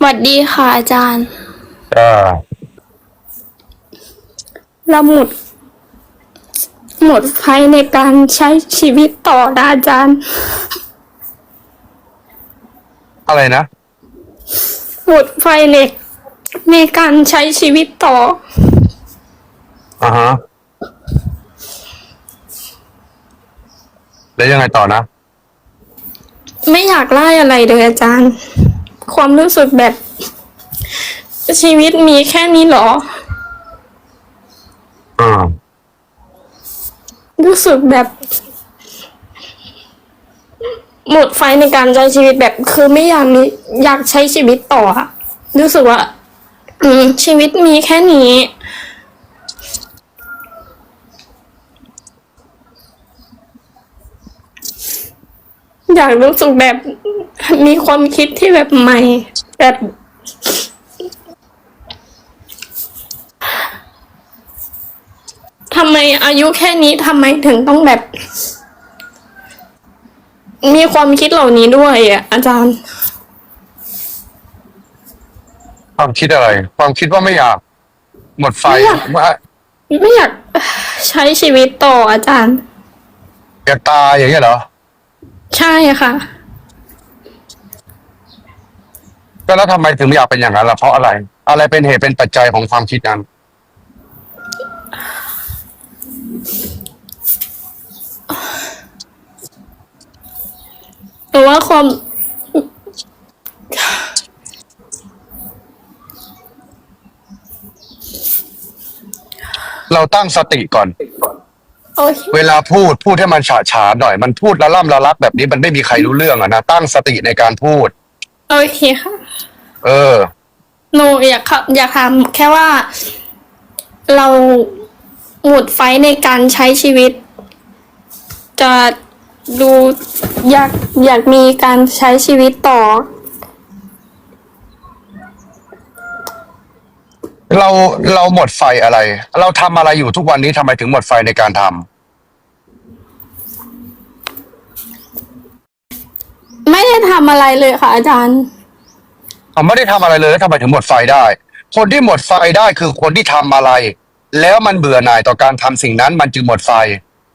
สวัสดีค่ะอาจารย์ก็เราหมด หมดไฟในการใช้ชีวิตต่อนะอาจารย์ อะไรนะ หมดไฟในในการใช้ชีวิตต่ออ่าฮะแล้วยังไงต่อนะ ไม่อยากไล่อะไรเลยอาจารย์ ความรู้สึกแบบ ชีวิตมีแค่นี้เหรออ่ารู้สึกแบบ หมดไฟในการใช้ชีวิตแบบ คือไม่อยากมีอยากใช้ชีวิตต่ออะรู้สึกว่า อืม ชีวิตมีแค่นี้ อยากรู้สึกแบบ มีความคิดที่แบบใหม่ แบบทำไมอายุแค่นี้ทำไมถึงต้องแบบ มีความคิดเหล่านี้ด้วยอะ อาจารย์ ความคิดอะไร ความคิดว่าไม่อยาก หมดไฟไม่อยาก ว่าไม่อยากใช้ชีวิตต่ออาจารย์ อยากตายอย่างเงี้ยเหรอ ใช่ค่ะ ก็แล้วทำไมถึงไม่อยากเป็นอย่างนั้นล่ะเพราะอะไร อะไรเป็นเหตุเป็นปัจจัยของความคิดนั้นหรือว่าความ เราตั้งสติก่อน โอเค เวลาพูดพูดให้มันฉาฉานหน่อย มันพูดละล่ำละลักแบบนี้มันไม่มีใครรู้เรื่องอะนะตั้งสติในการพูด โอเคค่ะ เออ หนูอยากค่ะอยากถามแค่ว่า เราหมดไฟในการใช้ชีวิต จะดูอยากอยากมีการใช้ชีวิตต่อ เราเราหมดไฟอะไร เราทำอะไรอยู่ทุกวันนี้ทำไมถึงหมดไฟในการทำไม่ได้ทำอะไรเลยค่ะอาจารย์ เขาไม่ได้ทำอะไรเลยแล้วทำไมถึงหมดไฟได้ คนที่หมดไฟได้คือคนที่ทำอะไร แล้วมันเบื่อหน่ายต่อการทำสิ่งนั้นมันจึงหมดไฟ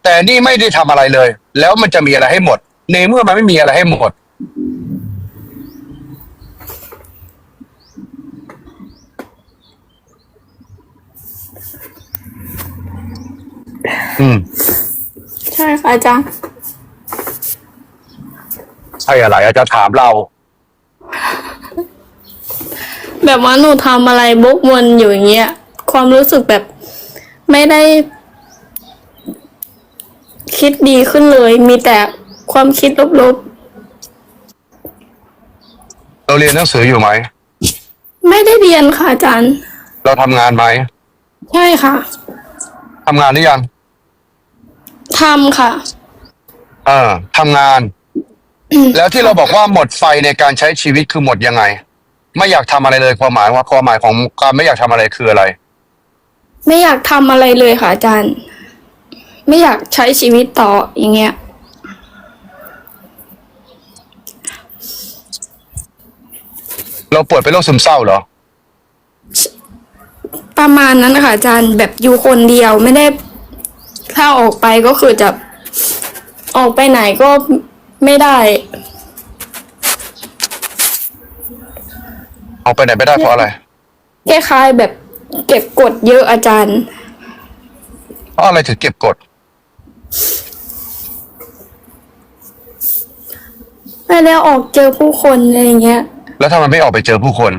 แต่นี่ไม่ได้ทำอะไรเลย แล้วมันจะมีอะไรให้หมด ในเมื่อมันไม่มีอะไรให้หมด อืม ใช่ค่ะอาจารย์ ใช่อะไรอาจารย์ถามเรา แบบว่าหนูทำอะไรบกวนอยู่อย่างเงี้ย ความรู้สึกแบบไม่ได้ คิดดีขึ้นเลย มีแต่ความคิดลบเราเรียนหนังสืออยู่ไหม ๆ ไม่ได้เรียนค่ะอาจารย์ เราทำงานไหมใช่ค่ะทำงานหรือยังทำค่ะ เออทำงาน แล้วที่เราบอกว่าหมดไฟในการใช้ชีวิตคือหมดยังไง ไม่อยากทำอะไรเลยความหมายว่าความหมายของการไม่อยากทำอะไรคืออะไร ไม่อยากทำอะไรเลยค่ะอาจารย์ ไม่อยากใช้ชีวิตต่ออย่างเงี้ย เราป่วยเป็นโรคซึมเศร้าเหรอ ประมาณนั้นนะคะอาจารย์แบบอยู่คนเดียวไม่ได้ถ้าออกไปก็คือจะออกไปไหนก็ไม่ได้ เอาไปไหนไม่ได้เพราะอะไรคล้ายๆแบบเก็บกดเยอะอาจารย์ เพราะอะไรถึงเก็บกด ไม่ได้ออกเจอผู้คนอะไรอย่างเงี้ย แล้วทำไมไม่ออกไปเจอผู้คน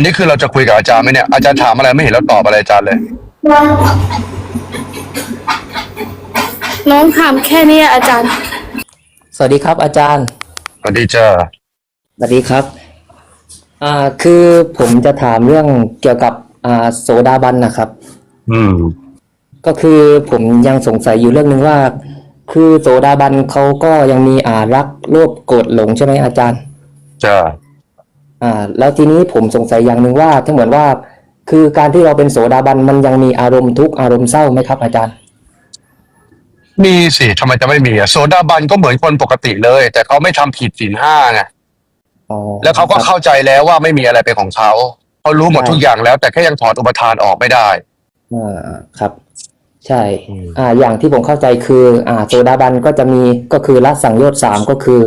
นนี้คือเราจะคุยกับอาจารย์ไหมเนี่ย อาจารย์ถามอะไรไม่เห็นเราตอบอะไรอาจารย์เลย น้องถามแค่เนี้ยอาจารย์ สวัสดีครับ อาจารย์ สวัสดีจ้าสวัสดีครับ อ่า คือผมจะถามเรื่องเกี่ยวกับอ่าโสดาบันนะครับ อืม ก็คือผมยังสงสัยอยู่เรื่องหนึ่งว่า คือโสดาบันเขาก็ยังมีอ่ารักโลภโกรธหลงใช่ไหมอาจารย์จะ อ่าแล้วทีนี้ผมสงสัยอย่างหนึ่งว่าทั้เหมือนว่า คือการที่เราเป็นโสดาบันมันยังมีอารมณ์ทุกข์อารมณ์เศร้าไหมครับ อาจารย์ มีสิทำไมจะไม่มีอะโสดาบันก็เหมือนคนปกติเลย แต่เขาไม่ทำผิดศีลห้าไงอ๋อแล้วเขาก็เข้าใจแล้วว่าไม่มีอะไรเป็นของเขาเขารู้หมดทุกอย่างแล้ว แต่แค่ยังถอดอุปทานออกไม่ได้ อ่าครับ ใช่อ่า อย่างที่ผมเข้าใจคือ อ่าโซดาบันก็จะมีก็คือละสังโยชน์สามก็คือ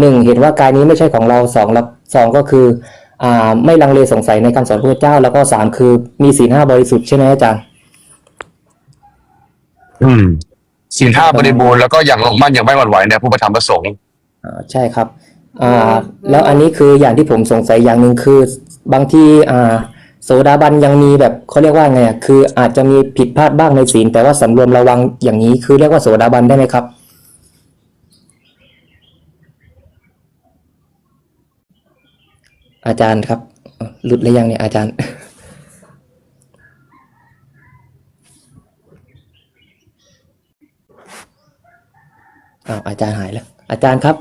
หนึ่งเห็นว่ากายนี้ไม่ใช่ของเราสองเรา สองก็คืออไม่ลังเลสงสัยในคำสอนพระเจ้า แล้วก็สามคือมีศีลห้าบริสุทธิ์ใช่ไหมอาจารย์ อืมศีลห้าบริบูรณ์แล้วก็อย่างลงมั่นอย่างไม่หวั่นไหวในผู้ประทับประสงค์ใช่ครับแล้วอันนี้คืออย่างที่ผมสงสัยอย่างหนึ่งคือบางที่โสดาบันยังมีแบบเขาเรียกว่าไงคืออาจจะมีผิดพลาดบ้างในศีลแต่ว่าสำรวมระวังอย่างนี้คือเรียกว่าโสดาบันได้ไหมครับ อาจารย์ครับ หลุดหรือยังเนี่ยอาจารย์ อ้าวอาจารย์หายแล้ว อาจารย์ครับ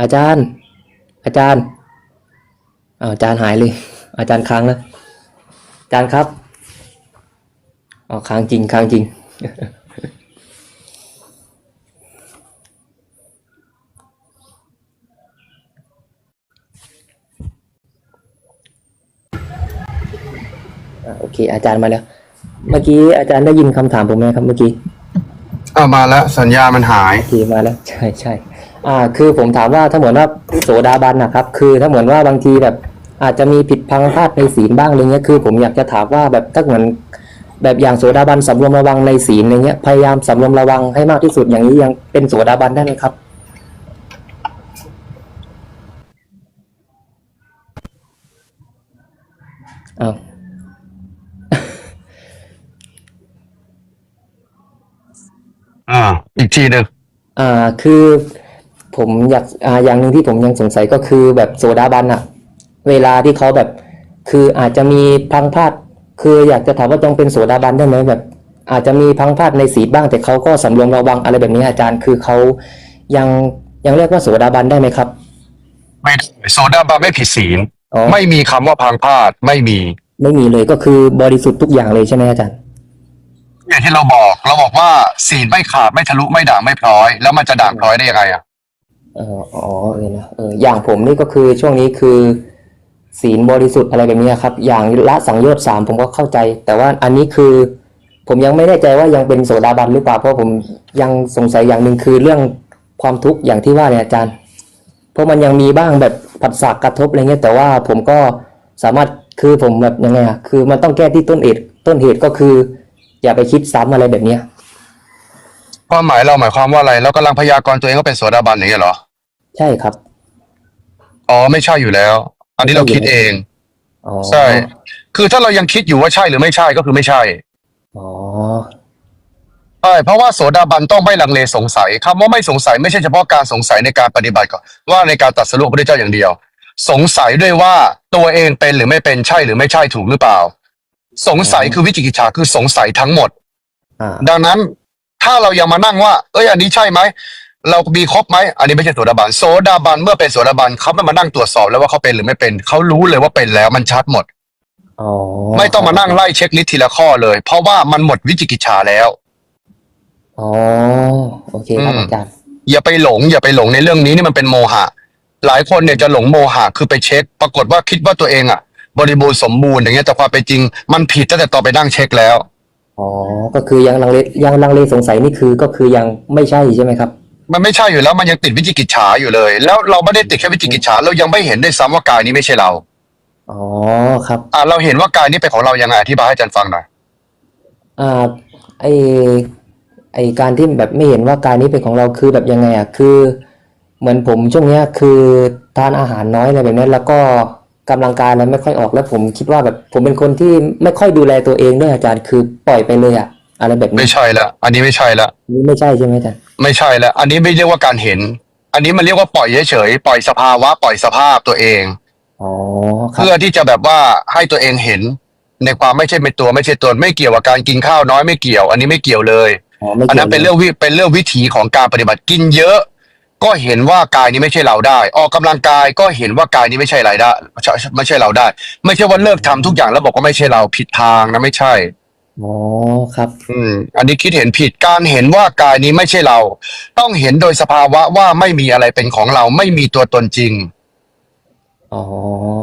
อาจารย์ อาจารย์อ้าวอาจารย์หายเลย อาจารย์ค้างแล้วอาจารย์ครับอ๋อค้างจริงค้างจริงอ่าโอเค อาจารย์มาแล้ว เมื่อกี้อาจารย์ได้ยินคำถามผมไหมครับเมื่อกี้อ่ามาแล้วสัญญาณมันหายโอเคมาแล้ว ใช่ใช่อ่า คือผมถามว่าถ้าเหมือนว่าโสดาบันนะครับ คือถ้าเหมือนว่าบางทีแบบ อาจจะมีผิดพลังพลาดในศีลบ้างอะไรเงี้ยคือผมอยากจะถามว่าแบบถ้าเหมือนแบบอย่างโสดาบันสำรวมระวังในศีลอะไรเงี้ยพยายามสำรวมระวังให้มากที่สุดอย่างนี้ยังเป็นโสดาบันได้ไหมครับอ้าวอ่า อีกทีหนึ่งอ่าคือผมอยากอ่าอย่างหนึ่งที่ผมยังสงสัยก็คือแบบโสดาบันอะ เวลาที่เขาแบบ คืออาจจะมีพลังพลาดคืออยากจะถามว่าต้องเป็นโสดาบันได้ไหมแบบ อาจจะมีพลังพลาดในศีลบ้าง แต่เขาก็สำรวมระวังอะไรแบบนี้อาจารย์ คือเขายังยังเรียกว่าโสดาบันได้ไหมครับไม่ได้โซดาบันไม่ผิดศีลอ๋อไม่มีคำว่าพังพลาดไม่มี ไม่มีเลยก็คือบริสุทธิ์ทุกอย่างเลยใช่ไหมอาจารย์อย่างที่เราบอกเราบอกว่าศีลไม่ขาดไม่ทะลุไม่ด่างไม่พร้อย แล้วมันจะด่างพร้อยได้ยังไงอะเอออ๋อเออนะเอออย่างผมนี่ก็คือช่วงนี้คือ ศีลบริสุทธิ์อะไรแบบนี้ครับ อย่างละสังโยชน์สามผมก็เข้าใจ แต่ว่าอันนี้คือ ผมยังไม่แน่ใจว่ายังเป็นโสดาบันหรือเปล่าเพราะผมยังสงสัยอย่างหนึ่งคือเรื่องความทุกข์อย่างที่ว่าเนี่ยอาจารย์ เพราะมันยังมีบ้างแบบผัสสะกระทบอะไรเงี้ยแต่ว่าผมก็สามารถคือผมแบบยังไงอะคือมันต้องแก้ที่ต้นเหตุต้นเหตุก็คือ อย่าไปคิดซ้ำอะไรแบบเนี้ยความหมายเราหมายความว่าอะไรเรากำลังพยากรณ์ตัวเองว่าเป็นโสดาบันอย่างเงี้ยเหรอ ใช่ครับ อ๋อไม่ใช่อยู่แล้ว อันนี้เราคิดเอง อ๋อใช่ คือถ้าเรายังคิดอยู่ว่าใช่หรือไม่ใช่ก็คือไม่ใช่อ๋อใช่เพราะว่าโสดาบันต้องไม่ลังเลสงสัยคำว่าไม่สงสัยไม่ใช่เฉพาะการสงสัยในการปฏิบัติก่อนว่าในการตัดสรุปพระเจ้าอย่างเดียว สงสัยด้วยว่าตัวเองเป็นหรือไม่เป็นใช่หรือไม่ใช่ถูกหรือเปล่า สงสัยคือวิจิกิจฉาคือสงสัยทั้งหมดอ่าดังนั้นถ้าเรายังมานั่งว่า เอ้ยอันนี้ใช่ไหม เรามีครบไหมอันนี้ไม่ใช่โสดาบันโสดาบันเมื่อเป็นโสดาบันเขาไม่มานั่งตรวจสอบแล้วว่าเขาเป็นหรือไม่เป็นเขารู้เลยว่าเป็นแล้วมันชัดหมดอ๋อไม่ต้องมานั่งไล่เช็คลิสต์ทีละข้อเลย เพราะว่ามันหมดวิจิกิจฉาแล้วอ๋อโอเคครับอืมอาจารย์อย่าไปหลง อย่าไปหลงในเรื่องนี้นี่มันเป็นโมหะ หลายคนเนี่ยจะหลงโมหะคือไปเช็ค ปรากฏว่าคิดว่าตัวเองอะ บริบูรณ์สมบูรณ์อย่างเงี้ยแต่ความเป็นจริง มันผิดตั้งแต่ตอนไปนั่งเช็คแล้วอ๋อก็คือยังลังเลยังลังเลสงสัยนี่คือก็คือยังไม่ใช่ใช่ไหมครับ มันไม่ใช่อยู่แล้ว มันยังติดวิจิกิจฉาอยู่เลย แล้วเราไม่ได้ติดแค่วิจิกิจฉาเรายังไม่เห็นด้วยซ้ำว่ากายนี้ไม่ใช่เรา อ๋อครับ อ่าเราเห็นว่ากายนี้เป็นของเรายังไงอธิบายให้อาจารย์ฟังหน่อยอ่าไอไอการที่แบบไม่เห็นว่ากายนี้เป็นของเราคือแบบยังไงอะคือ เหมือนผมช่วงเนี้ยคือทานอาหารน้อยอะไรแบบนี้แล้วก็กำลังกายอะไรไม่ค่อยออกแล้วผมคิดว่าแบบผมเป็นคนที่ไม่ค่อยดูแลตัวเองด้วยอาจารย์คือปล่อยไปเลยอะ อะไรแบบนี้ไม่ใช่ละอันนี้ไม่ใช่ละนี่ไม่ใช่ใช่ไหมอาจารย์ไม่ใช่แล้วอันนี้ไม่เรียกว่าการเห็น อันนี้มันเรียกว่าปล่อยเฉยๆปล่อยสภาวะ ปล่อยสภาพตัวเอง อ๋อครับเพื่อที่จะแบบว่าให้ตัวเองเห็น ในความไม่ใช่เป็นตัวไม่ใช่ตนไม่เกี่ยวกับการกินข้าวน้อยไม่เกี่ยว อันนี้ไม่เกี่ยวเลยอ๋อไม่อันเกี่ยนั้วนเป็นเรื่องวิเป็นเรื่องวิถีของการปฏิบัติกินเยอะ ก็เห็นว่ากายนี้ไม่ใช่เราได้ ออกกำลังกายก็เห็นว่ากายนี้ไม่ใช่ไรได้ไม่ใช่เราได้ ไม่ใช่ว่าเลิกทำทุกอย่างแล้วบอกว่าไม่ใช่เราผิดทางนะไม่ใช่ อ๋อครับ อืม อันนี้คิดเห็นผิดการเห็นว่ากายนี้ไม่ใช่เรา ต้องเห็นโดยสภาวะว่าไม่มีอะไรเป็นของเราไม่มีตัวตนจริง อ๋อ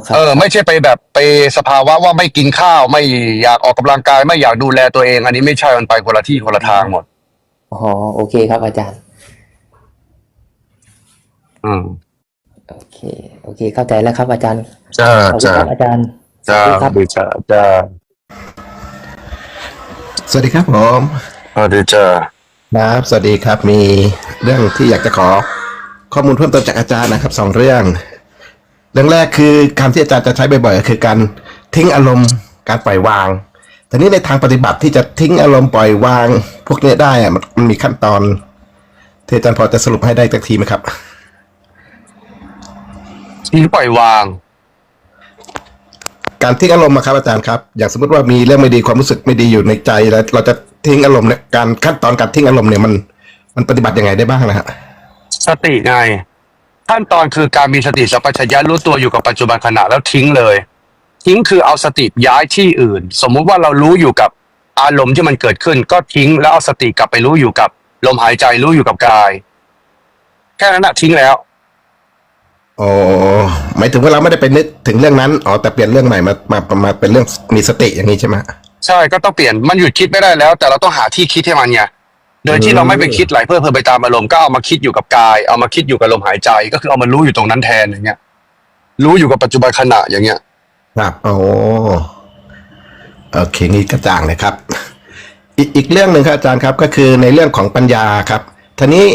ครับ เออ ไม่ใช่ไปแบบไปสภาวะว่าไม่กินข้าว ไม่อยากออกกำลังกาย ไม่อยากดูแลตัวเอง อันนี้ไม่ใช่มันไปคนละที่คนละทางหมดอ๋อโอเคครับอาจารย์ อืมโอเค โอเค เข้าใจแล้วครับอาจารย์จ้าขอบคุณครับอาจารย์จ้าสวัสดีครับดีจ้าจ้า สวัสดีครับผมสวัสดีจ้าครับ สวัสดีครับ มีเรื่องที่อยากจะขอข้อมูลเพิ่มเติมจากอาจารย์นะครับสองเรื่อง เรื่องแรกคือคำที่อาจารย์จะใช้บ่อยๆก็คือการทิ้งอารมณ์การปล่อยวางแต่นี้ในทางปฏิบัติที่จะทิ้งอารมณ์ปล่อยวาง พวกนี้ได้อะมันมันมีขั้นตอนที่อาจารย์พอจะสรุปให้ได้สักทีไหมครับทิ้งปล่อยวาง การทิ้งอารมณ์อะครับอาจารย์ครับ อย่างสมมติว่ามีเรื่องไม่ดีความรู้สึกไม่ดีอยู่ในใจแล้วเราจะทิ้งอารมณ์เนี่ยการขั้นตอนการทิ้งอารมณ์เนี่ยมัน มันปฏิบัติยังไงได้บ้างนะฮะสติไงขั้นตอนคือการมีสติสัมปชัญญะรู้ตัวอยู่กับปัจจุบันขณะแล้วทิ้งเลย ทิ้งคือเอาสติย้ายที่อื่น สมมุติว่าเรารู้อยู่กับอารมณ์ที่มันเกิดขึ้น ก็ทิ้งแล้วเอาสติกลับไปรู้อยู่กับ ลมหายใจรู้อยู่กับกาย แค่นั้นนะทิ้งแล้ว อ๋อหมายถึงว่าเราไม่ได้ไปนึกถึงเรื่องนั้นอ๋อแต่เปลี่ยนเรื่องใหม่มามามาเป็นเรื่องมีสติอย่างนี้ใช่ไหมใช่ก็ต้องเปลี่ยนมันหยุดคิดไม่ได้แล้ว แต่เราต้องหาที่คิดให้มันไงโดยที่เราไม่ไปคิดไหลเพื่อเพลินไปตามอารมณ์ก็เอามาคิดอยู่กับกายเอามาคิดอยู่กับลมหายใจ ก็คือเอามารู้อยู่ตรงนั้นแทนอย่างเงี้ย รู้อยู่กับปัจจุบันขณะอย่างเงี้ยครับโอ้โอเคนี่กระจ่างเลยครับ อีกอีกเรื่องหนึ่งครับอาจารย์ครับ ก็คือในเรื่องของปัญญาครับทีนี้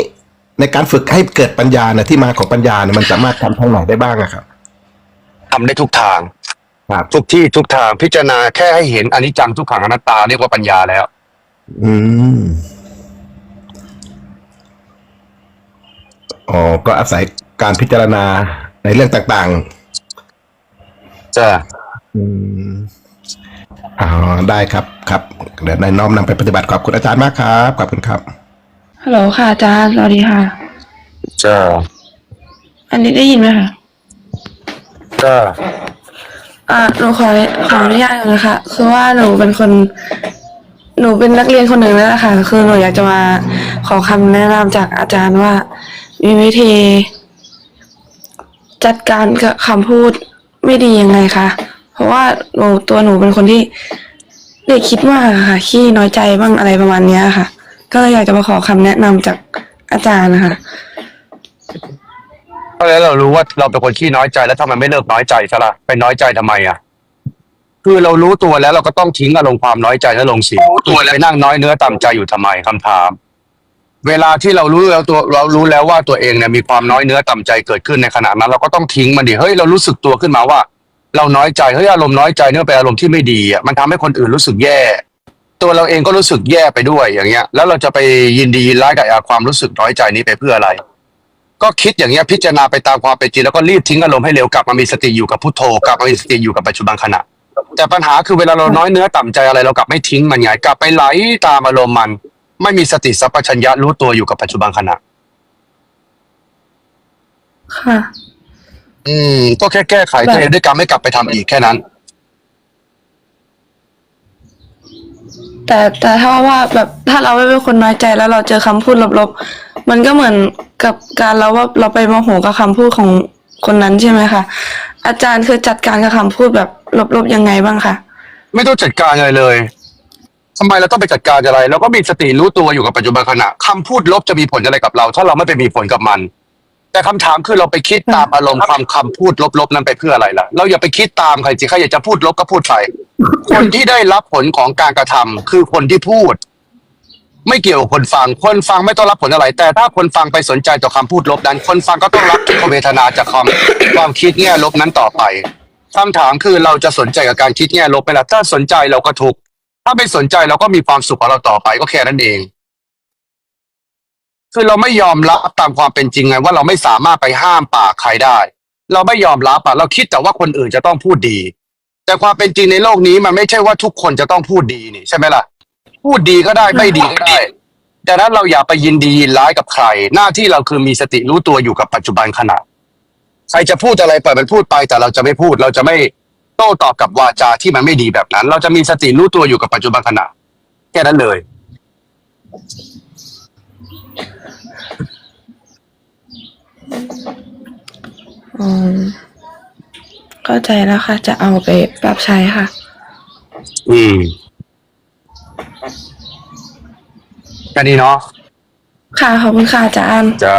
ในการฝึกให้เกิดปัญญาเนี่ยที่มาของปัญญาเนี่ยมันสามารถทำทางไหนได้บ้างอะครับทำได้ทุกทาง ครับ ทุกที่ทุกทางพิจารณาแค่ให้เห็นอนิจจังทุกขังอนัตตาเรียกว่าปัญญาแล้ว อืมอ๋อก็อาศัยการพิจารณาในเรื่องต่างจ้ะๆอืมอ๋อได้ครับครับ เดี๋ยวนายน้อมนำไปปฏิบัติขอบคุณอาจารย์มากครับขอบคุณครับ ฮัลโหลค่ะอาจารย์สวัสดีค่ะ จ้ะอันนี้ได้ยินไหมคะจ้ะอ่าหนูขอขออนุญาตก่อนนะคะ คือว่าหนูเป็นคน หนูเป็นนักเรียนคนหนึ่งแล้วค่ะ คือหนูอยากจะมาขอคำแนะนำจากอาจารย์ว่า มีวิธี จัดการกับคำพูดไม่ดียังไงคะเพราะว่าหนูตัวหนูเป็นคนที่เด็กคิดมากอะค่ะขี้น้อยใจบ้างอะไรประมาณเนี้ยค่ะ ก็เลยอยากจะมาขอคำแนะนำจากอาจารย์นะคะเพราะฉะนั้นเรารู้ว่าเราเป็นคนขี้น้อยใจแล้วทำไมไม่เลิกน้อยใจซะล่ะไปน้อยใจทำไมอะ คือเรารู้ตัวแล้วเราก็ต้องทิ้งอารมณ์ความน้อยใจแล้วลงสิรู้ตัวแล้วไปนั่งน้อยเนื้อต่ำใจอยู่ทำไมคำถาม เวลาที่เรารู้แล้วตัวเรารู้แล้วว่าตัวเองเนี่ยมีความน้อยเนื้อต่ำใจเกิดขึ้นในขณะนั้น เราก็ต้องทิ้งมันดิเฮ้ยเรารู้สึกตัวขึ้นมาว่า เราน้อยใจเฮ้ยอารมณ์น้อยใจเนี่ยเป็นอารมณ์ที่ไม่ดีอะมันทำให้คนอื่นรู้สึกแย่ ตัวเราเองก็รู้สึกแย่ไปด้วยอย่างเงี้ย แล้วเราจะไปยินดียินร้ายกับไอ้ความรู้สึกน้อยใจนี้ไปเพื่ออะไร ก็คิดอย่างเงี้ยพิจารณาไปตามความเป็นจริงแล้วก็รีบทิ้งอารมณ์ให้เร็วกลับมามีสติอยู่กับพุทโธกลับมามีสติอยู่กับปัจจุบันขณะ แต่ปัญหาคือเวลาเราน้อยเนื้อต่ำใจอะไรเรากลับไม่ทิ้งมันไงกลับไปไหลตามอารมณ์มัน ไม่มีสติสัพพัญญะรู้ตัวอยู่กับปัจจุบันขณะ ค่ะ อืม ก็แค่แก้ไขตัวเองด้วยการไม่กลับไปทำอีกแค่นั้น แต่แต่ถ้าว่าแบบถ้าเราไม่เป็นคนน้อยใจแล้วเราเจอคำพูดลบๆ มันก็เหมือนกับการเราว่าเราไปโมโหกับคำพูดของคนนั้นใช่ไหมคะอาจารย์คือจัดการกับคำพูดแบบลบๆยังไงบ้างคะไม่ต้องจัดการอะไรเลยทำไมเราต้องไปจัดการอะไรเราก็มีสติรู้ตัวอยู่กับปัจจุบันขณะคำพูดลบจะมีผลอะไรกับเรา ถ้าเราไม่ไปมีผลกับมัน แต่คำถามคือเราไปคิดตามอารมณ์ความคำพูดลบๆนั้นไปเพื่ออะไรล่ะ เราอย่าไปคิดตามใครสิใครอยากจะพูดลบก็พูดไปคนที่ได้รับผลของการกระทำคือคนที่พูด ไม่เกี่ยวกับคนฟัง คนฟังไม่ต้องรับผลอะไร แต่ถ้าคนฟังไปสนใจต่อคำพูดลบนั้น คนฟังก็ต้องรับทุกขเวทนาจากความ ความคิดแง่ลบนั้นต่อไปคำถามคือเราจะสนใจกับการคิดแง่ลบไหมล่ะถ้าสนใจเราก็ทุกข์ถ้าไม่สนใจเราก็มีความสุขของเราต่อไปก็แค่นั้นเอง คือเราไม่ยอมรับตามความเป็นจริงไง ว่าเราไม่สามารถไปห้ามปากใครได้ เราไม่ยอมรับอะเราคิดแต่ว่าคนอื่นจะต้องพูดดี แต่ความเป็นจริงในโลกนี้มันไม่ใช่ว่าทุกคนจะต้องพูดดีนี่ใช่ไหมล่ะ พูดดีก็ได้ไม่ดีก็ได้ แต่นั้นเราอย่าไปยินดียินร้ายกับใคร หน้าที่เราคือมีสติรู้ตัวอยู่กับปัจจุบันขณะใครจะพูดอะไรปล่อยมันพูดไปแต่เราจะไม่พูด เราจะไม่โต้ตอบกับวาจาที่มันไม่ดีแบบนั้น เราจะมีสติรู้ตัวอยู่กับปัจจุบันขณะแค่นั้นเลย อืมเข้าใจแล้วค่ะ จะเอาไปปรับใช้ค่ะ อืมแค่นี้เนาะ ค่ะ ขอบคุณค่ะอาจารย์จะ